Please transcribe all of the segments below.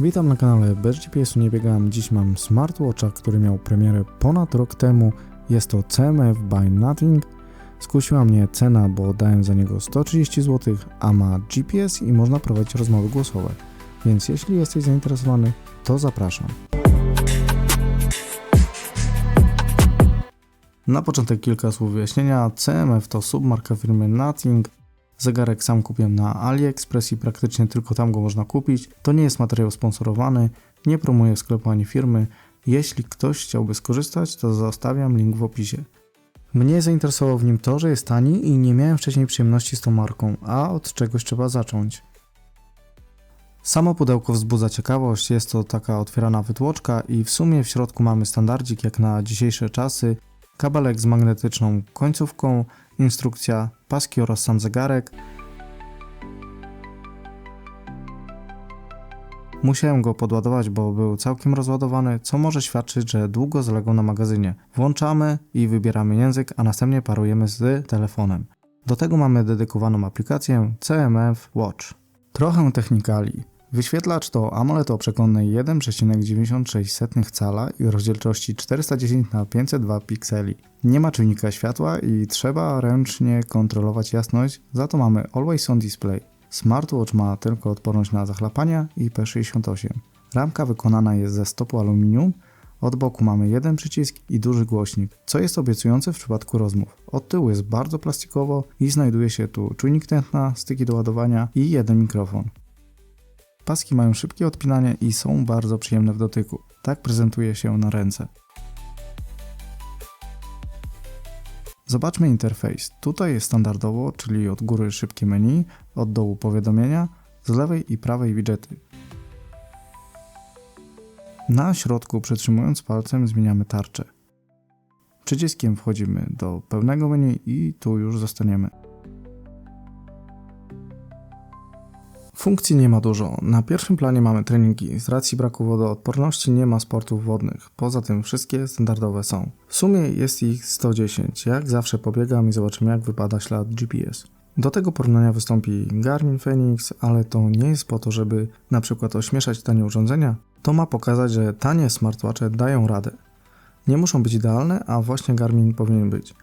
Witam na kanale Bez GPS-u nie biegam. Dziś mam smartwatcha, który miał premierę ponad rok temu. Jest to CMF by Nothing. Skusiła mnie cena, bo dałem za niego 130 zł, a ma GPS i można prowadzić rozmowy głosowe. Więc jeśli jesteś zainteresowany, to zapraszam. Na początek kilka słów wyjaśnienia. CMF to submarka firmy Nothing. Zegarek sam kupiłem na AliExpress i praktycznie tylko tam go można kupić. To nie jest materiał sponsorowany, nie promuję sklepu ani firmy. Jeśli ktoś chciałby skorzystać, to zostawiam link w opisie. Mnie zainteresowało w nim to, że jest tani i nie miałem wcześniej przyjemności z tą marką, a od czegoś trzeba zacząć. Samo pudełko wzbudza ciekawość, jest to taka otwierana wytłoczka i w sumie w środku mamy standardzik jak na dzisiejsze czasy, kabelek z magnetyczną końcówką, instrukcja, paski oraz sam zegarek. Musiałem go podładować, bo był całkiem rozładowany, co może świadczyć, że długo zaległ na magazynie. Włączamy i wybieramy język, a następnie parujemy z telefonem. Do tego mamy dedykowaną aplikację CMF Watch. Trochę technikali. Wyświetlacz to AMOLED o przekonnej 1,96 cala i rozdzielczości 410 na 502 pikseli. Nie ma czujnika światła i trzeba ręcznie kontrolować jasność, za to mamy Always On Display. Smartwatch ma tylko odporność na zachlapania i P68. Ramka wykonana jest ze stopu aluminium, od boku mamy jeden przycisk i duży głośnik, co jest obiecujące w przypadku rozmów. Od tyłu jest bardzo plastikowo i znajduje się tu czujnik tętna, styki do ładowania i jeden mikrofon. Paski mają szybkie odpinanie i są bardzo przyjemne w dotyku. Tak prezentuje się na ręce. Zobaczmy interfejs. Tutaj jest standardowo, czyli od góry szybkie menu, od dołu powiadomienia, z lewej i prawej widgety. Na środku przytrzymując palcem zmieniamy tarczę. Przyciskiem wchodzimy do pełnego menu i tu już zostaniemy. Funkcji nie ma dużo. Na pierwszym planie mamy treningi. Z racji braku wodoodporności nie ma sportów wodnych. Poza tym wszystkie standardowe są. W sumie jest ich 110. Jak zawsze pobiegam i zobaczymy jak wypada ślad GPS. Do tego porównania wystąpi Garmin Phoenix, ale to nie jest po to, żeby na przykład ośmieszać tanie urządzenia. To ma pokazać, że tanie smartwatche dają radę. Nie muszą być idealne, a właśnie Garmin powinien być.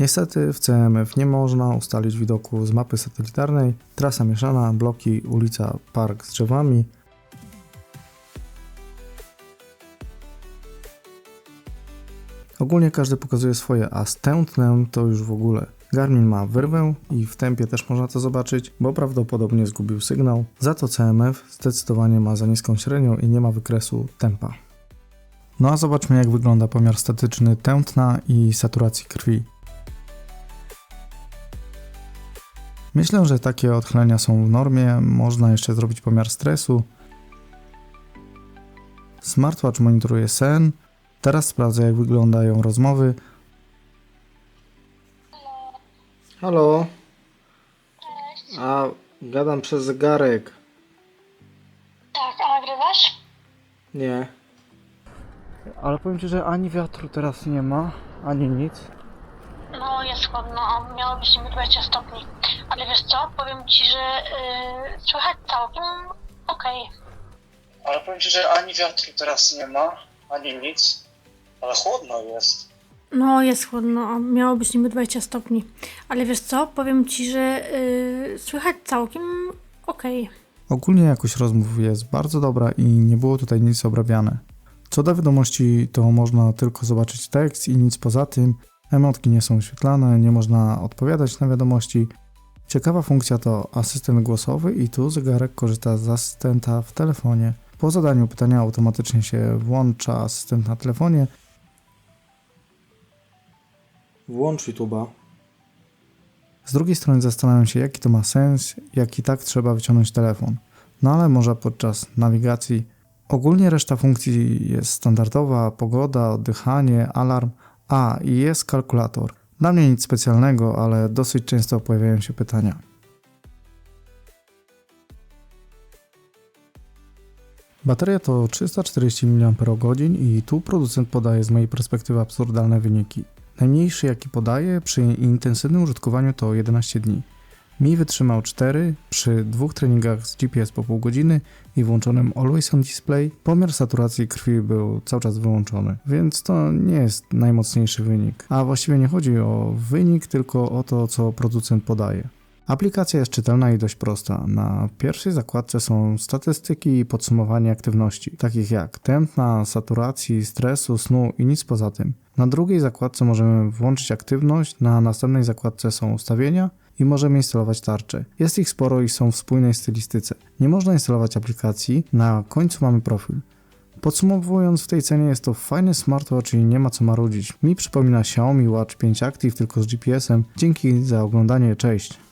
Niestety w CMF nie można ustalić widoku z mapy satelitarnej. Trasa mieszana, bloki, ulica, park z drzewami. Ogólnie każdy pokazuje swoje, a z tętnem to już w ogóle. Garmin ma wyrwę i w tempie też można to zobaczyć, bo prawdopodobnie zgubił sygnał. Za to CMF zdecydowanie ma za niską średnią i nie ma wykresu tempa. No a zobaczmy jak wygląda pomiar statyczny tętna i saturacji krwi. Myślę, że takie odchylenia są w normie. Można jeszcze zrobić pomiar stresu. Smartwatch monitoruje sen. Teraz sprawdzę, jak wyglądają rozmowy. Halo? A, gadam przez zegarek. Tak, a nagrywasz? Nie. Ale powiem Ci, że ani wiatru teraz nie ma, ani nic. No jest chłodno, a miało być niby 20 stopni. Ale wiesz co, powiem ci, że yy, słychać całkiem okej. Ale powiem ci, że ani wiatru teraz nie ma, ani nic, ale chłodno jest. No jest chłodno, a miało być niby 20 stopni. Ale wiesz co, powiem ci, że yy, słychać całkiem okej. Ogólnie jakość rozmów jest bardzo dobra i nie było tutaj nic obrabiane. Co do wiadomości, to można tylko zobaczyć tekst i nic poza tym. Emotki nie są wyświetlane, nie można odpowiadać na wiadomości. Ciekawa funkcja to asystent głosowy i tu zegarek korzysta z asystenta w telefonie. Po zadaniu pytania automatycznie się włącza asystent na telefonie. Włącz YouTube'a. Z drugiej strony zastanawiam się, jaki to ma sens, jak i tak trzeba wyciągnąć telefon. No ale może podczas nawigacji. Ogólnie reszta funkcji jest standardowa, pogoda, oddychanie, alarm, a i jest kalkulator. Dla mnie nic specjalnego, ale dosyć często pojawiają się pytania. Bateria to 340 mAh i tu producent podaje z mojej perspektywy absurdalne wyniki. Najmniejszy jaki podaje przy intensywnym użytkowaniu to 11 dni. Mi wytrzymał 4 przy dwóch treningach z GPS po pół godziny i włączonym Always on Display. Pomiar saturacji krwi był cały czas wyłączony, więc to nie jest najmocniejszy wynik. A właściwie nie chodzi o wynik, tylko o to, co producent podaje. Aplikacja jest czytelna i dość prosta. Na pierwszej zakładce są statystyki i podsumowanie aktywności, takich jak tętna, saturacji, stresu, snu i nic poza tym. Na drugiej zakładce możemy włączyć aktywność, na następnej zakładce są ustawienia i możemy instalować tarcze. Jest ich sporo i są w spójnej stylistyce. Nie można instalować aplikacji, na końcu mamy profil. Podsumowując, w tej cenie jest to fajny smartwatch i nie ma co marudzić. Mi przypomina Xiaomi Watch 5 Active tylko z GPS-em. Dzięki za oglądanie, cześć!